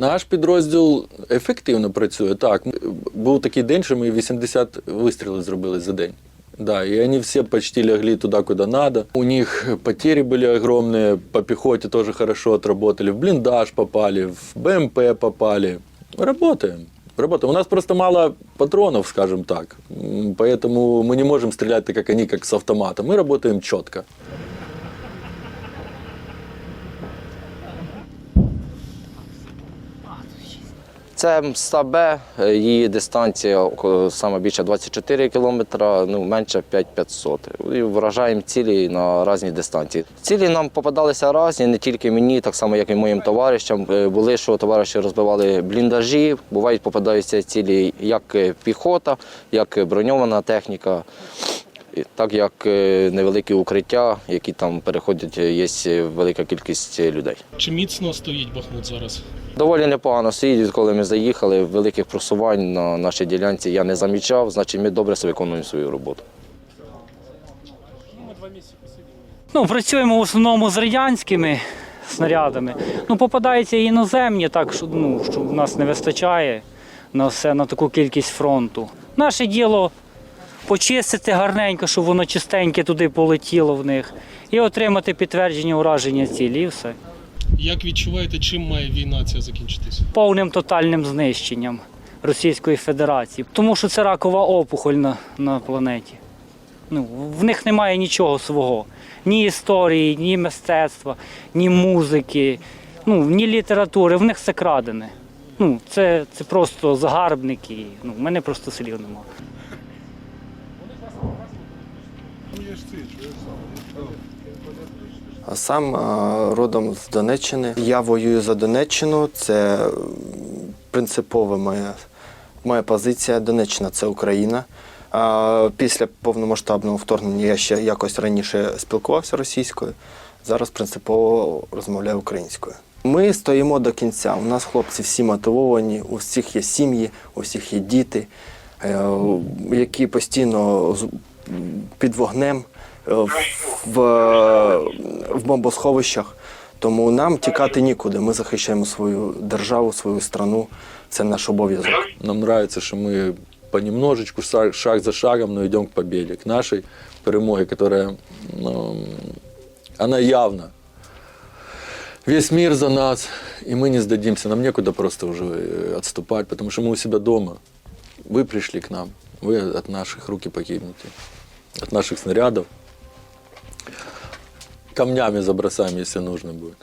Наш підрозділ ефективно працює. Так, був такий день, що ми 80 вистрілів зробили за день. Да, и они все почти легли туда, куда надо. У них потери были огромные, по пехоте тоже хорошо отработали, в блиндаж попали, в БМП попали. Работаем. Работаем. У нас просто мало патронов, скажем так. М, Поэтому мы не можем стрелять так, как они, как с автомата. Мы работаем четко. Це МСА Б, е, її дистанція саме більше 24 кілометра, ну менше 5500. І вражаємо цілі на різні дистанції. Цілі нам попадалися різні, не тільки мені, так само як і моїм товаришам. Е, Були, що товариші розбивали бліндажі, бувають попадаються цілі як піхота, як броньована техніка. Так як е, невеликі укриття, які там переходять, е, є велика кількість е, людей. Чи міцно стоїть Бахмут зараз? Доволі непогано стоїть, коли ми заїхали. Великих просувань на нашій ділянці я не замічав, значить ми добре виконуємо свою роботу. Ну, працюємо в основному з радянськими снарядами. Ну, попадаються і іноземні, так що, ну, що в нас не вистачає на все, на таку кількість фронту. Наше діло почистити гарненько, щоб воно чистеньке туди полетіло в них, і отримати підтвердження ураження цілі, і все. Як відчуваєте, чим має війна ця закінчитись? Повним тотальним знищенням Російської Федерації. Тому що це ракова опухоль на, на планеті. Ну, в них немає нічого свого. Ні історії, ні мистецтва, ні музики, ну, ні літератури. В них все крадене. Ну, це, це просто загарбники. Ну, в мене просто слів немає. Сам родом з Донеччини. Я воюю за Донеччину. Це принципова моя, моя позиція. Донеччина це Україна. Після повномасштабного вторгнення я ще якось раніше спілкувався російською. Зараз принципово розмовляю українською. Ми стоїмо до кінця. У нас хлопці всі мотивовані, у всіх є сім'ї, у всіх є діти, е, які постійно під вогнем е, в, в бомбосховищах. Тому нам тікати нікуди. Ми захищаємо свою державу, свою страну. Це наш обов'язок. Нам нравится, что мы понемножечку, шаг, шаг за шагом, но идем к победе, к нашей перемоге, которая, ну, она явна. Весь мир за нас, и мы не сдадимся. Нам некуда просто уже э, отступать, потому что мы у себя дома. Вы пришли к нам, вы от наших руки погибнете, от наших снарядов. Камнями забросаем, если нужно будет.